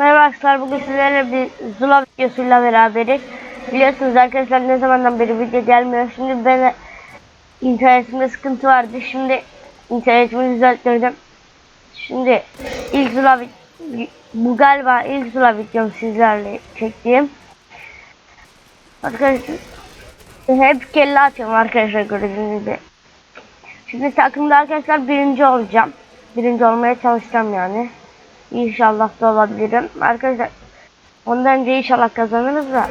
Merhaba arkadaşlar bugün sizlerle bir Zula videosuyla beraberiz. Biliyorsunuz arkadaşlar ne zamandan beri video gelmiyor. Şimdi ben internetimde sıkıntı vardı. Şimdi internetimi düzelttirdim. Şimdi ilk Zula bu galiba ilk Zula videom sizlerle çektiğim. Arkadaşlar hep kelle atıyorum arkadaşlar gördüğünüz gibi. Şimdi takımda arkadaşlar birinci olacağım. Birinci olmaya çalışacağım yani. İnşallah da olabilirim. Arkadaşlar ondan önce inşallah kazanırız da.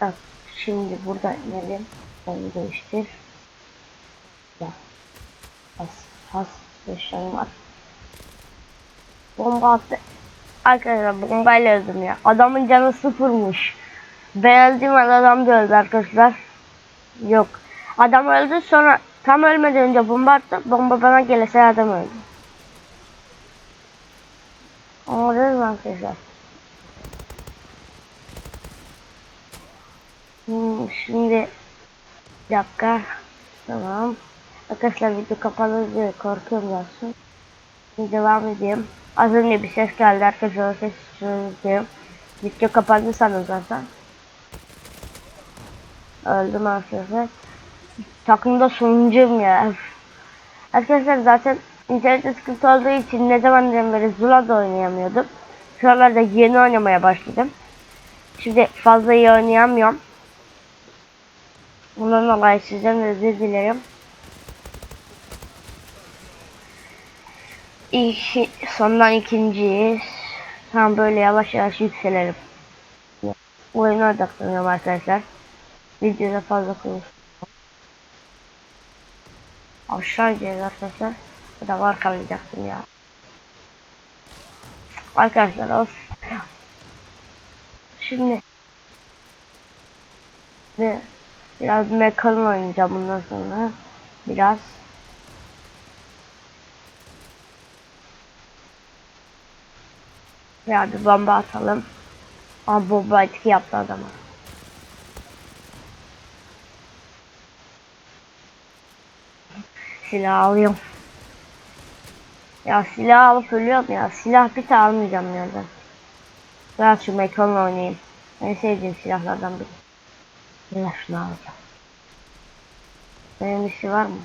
Bak şimdi burada inelim. Onu değiştir. Ya. Has. Has. Beş tane var. Bomba attı. Arkadaşlar bombayla öldüm ya. Adamın canı sıfırmış. Ben an adam da öldü arkadaşlar. Yok. Adam öldü sonra tam ölmeden önce bomba attı. Bomba bana gelirse adam öldü. Anladınız arkadaşlar? Hmm, şimdi bir dakika. Tamam. Arkadaşlar video kapalı diye korkuyorum zaten. Şimdi devam edeyim. Az önce bir ses geldi arkadaşlar. O ses çözüyorum. Video kapandı sanırım zaten. Öldüm arkadaşlar. Takımda sonuncuyum ya. Arkadaşlar zaten internette sıkıntı olduğu için ne zamandan beri Zula'da oynayamıyordum. Şu aralarda yeni oynamaya başladım. Şimdi fazla iyi oynayamıyorum. Bundan dolayı sizden özür dilerim. İki, sondan ikinciyiz. Tam böyle yavaş yavaş yükselelim. Oyuna odaklanıyorum arkadaşlar. Videoda fazla konuş. Aşağı ineceğiz arkadaşlar. Bu da var kalacaktım ya. Arkadaşlar of. Şimdi biraz mekalın oynayacağım bundan sonra. Biraz ya bir bomba atalım. Ama bomba etki yaptı adama. Silah alıyorum. Ya silah alıp ölüyorum ya. Silah bir tane almayacağım yerden. Biraz şu mekanla oynayayım. En sevdiğim silahlardan biri. Biraz şunu alacağım. Benim bir şey var mı?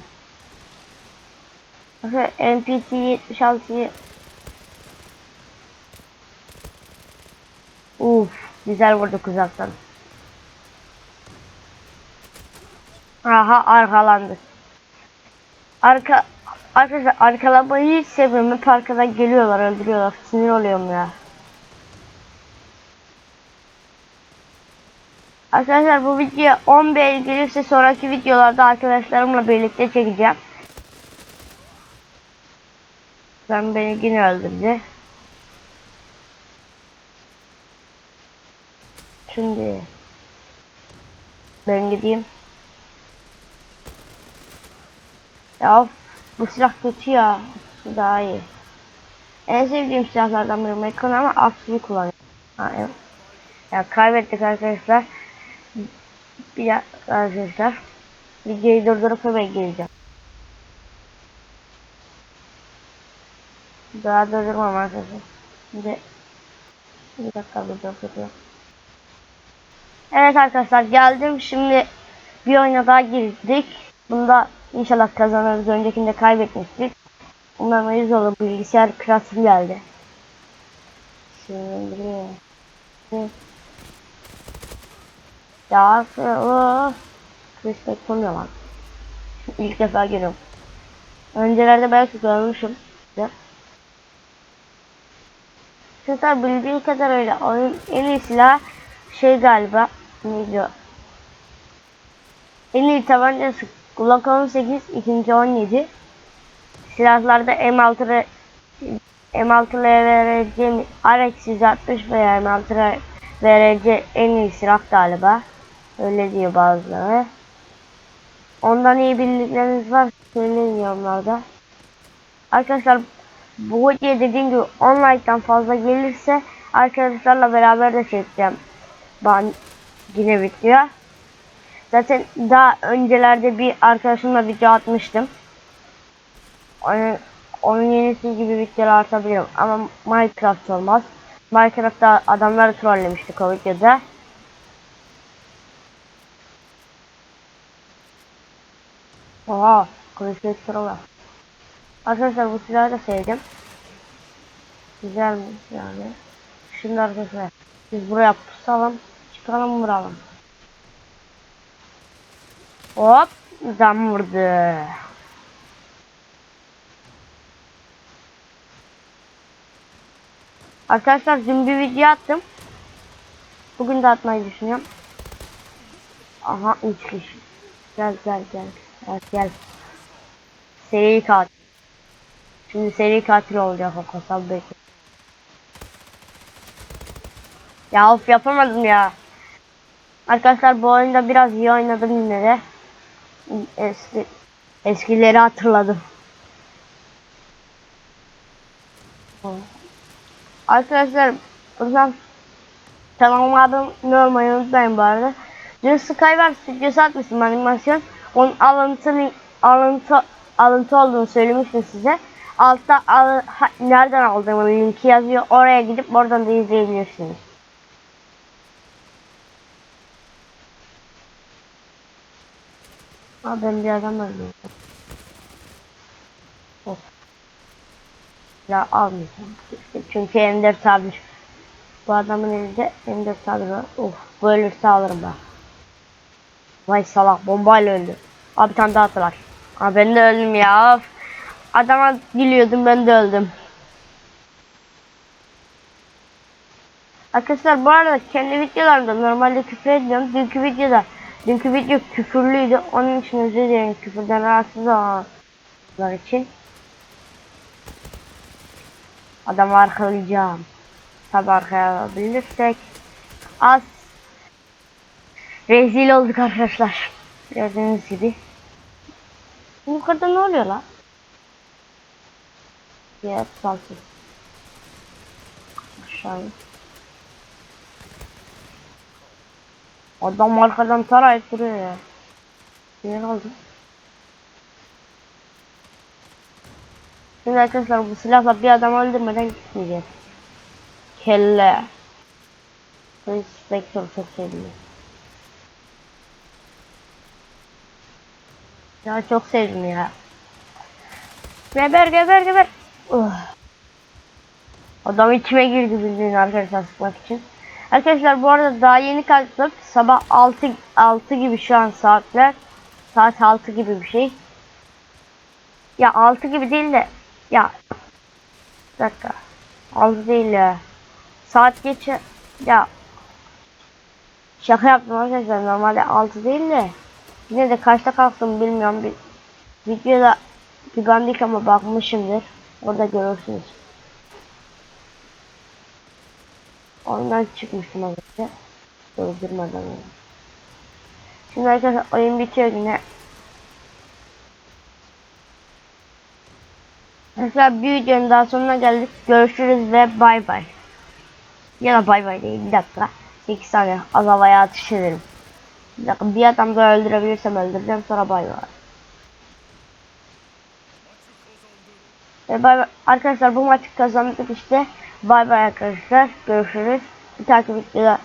Mesela NPT 76'yı Uf, güzel vurduk uzaktan. Aha arkalandı. Arka arkadaşlar arkalamayı hiç sevmiyorum. Hep arkadan geliyorlar, öldürüyorlar. Sinir oluyorum ya. Arkadaşlar bu video 10 beğeni gelirse sonraki videolarda arkadaşlarımla birlikte çekeceğim. Ben beni yine öldürdü. Şimdi ben gideyim. Ya bu silah kötü ya. Şu daha iyi. En sevdiğim silahlardan biri Mekon ama aksiyi kullanıyorum. Ha, evet. Ya kaybettik arkadaşlar. Bir arkadaşlar. Videoyu durdurup hemen geleceğim. Daha durdurmam arkadaşlar. Şimdi bir dakika bir durduruyorum. Evet arkadaşlar geldim. Şimdi bir oyuna daha girdik. Bunda inşallah kazanırız. Öncekinde kaybetmiştik. Umarım yüz olur. Bilgisayar kırasım geldi. Şimdi. Ya o Beckham'da var. İlk defa görüyorum. Öncelerde belki görmüşüm. Sizler bildiğim kadarıyla oyun en iyi silah şey galiba neydi o? En iyi tabancası Glock 18, ikinci 17. Silahlarda M6 re- M6 LRC, RX 160 veya M6 VRC en iyi silah galiba. Öyle diyor bazıları. Ondan iyi bildikleriniz var söyleyin yorumlarda. Arkadaşlar bu video dediğim gibi 10 like'tan fazla gelirse arkadaşlarla beraber de çekeceğim. Ben yine video. Zaten daha öncelerde bir arkadaşımla video atmıştım. Onun, onun yenisi gibi videolar atabilirim ama Minecraft olmaz. Minecraft'ta adamları trollemiştik o videoda. Oha, kılıçlı var. Arkadaşlar bu silahı da sevdim. Güzelmiş yani. Şimdi arkadaşlar biz buraya pusalım. Çıkalım vuralım. Hop. Zam vurdu. Arkadaşlar dün bir video attım. Bugün de atmayı düşünüyorum. Aha 3 kişi. Gel gel gel. Gel gel. Seri katil. Şimdi seri katil olacak o kasap bekle. Ya of yapamadım ya. Arkadaşlar bu oyunda biraz iyi oynadım yine de. Eski, eskileri hatırladım. Arkadaşlar buradan kanalıma abone olmayı unutmayın bu arada. Dün Skyward videosu atmıştım animasyon. Onun alıntı alıntı alıntı olduğunu söylemiştim size. Altta al, ha, nereden aldığımın linki yazıyor. Oraya gidip oradan da izleyebilirsiniz. Aa ben bir adam öldürdüm. Of. Ya almayacağım. Çünkü M4 sabit. Bu adamın elinde M4 sabit var. Of bu ölürse alırım ben. Vay salak bombayla öldü. Abi tane daha attılar. Aa ben de öldüm ya. Of. Adama gülüyordum ben de öldüm. Arkadaşlar bu arada kendi videolarımda normalde küfür ediyorum. Dünkü videoda dünkü video küfürlüydü. Onun için özür dilerim küfürden rahatsız olanlar için. Adamı arkalayacağım. Tabi arkaya alabilirsek. Az rezil olduk arkadaşlar. Gördüğünüz gibi. Yukarıda ne oluyor lan? Ya salsın. Aşağı. Adam arkadan tarayıp duruyor ya. Yer aldım. Şimdi arkadaşlar bu silahla bir adam öldürmeden gitmeyeceğiz. Kelle. Chris Spectre çok sevdim. Ya çok sevdim ya. Geber geber geber. Uh. Adam içime girdi bildiğin arkadaşlar sıkmak için. Arkadaşlar bu arada daha yeni kalktım. Sabah 6 6 gibi şu an saatler. Saat 6 gibi bir şey. Ya 6 gibi değil de ya bir dakika. 6 değil ya. Saat geçe ya şaka yaptım arkadaşlar normalde 6 değil de yine de kaçta kalktım bilmiyorum bir videoda bir gandik ama bakmışımdır orada görürsünüz ondan çıkmıştım az önce öldürmeden önce. şimdi arkadaşlar oyun bitiyor yine Mesela bir videonun daha sonuna geldik. Görüşürüz ve bay bay. Ya da bay bay değil. Bir dakika. 8 saniye az havaya atış ederim. Bir dakika bir adam daha öldürebilirsem öldüreceğim sonra bay bay. Ve bay bay. Arkadaşlar bu maçı kazandık işte. Bay bay arkadaşlar. Görüşürüz. Bir takip videoda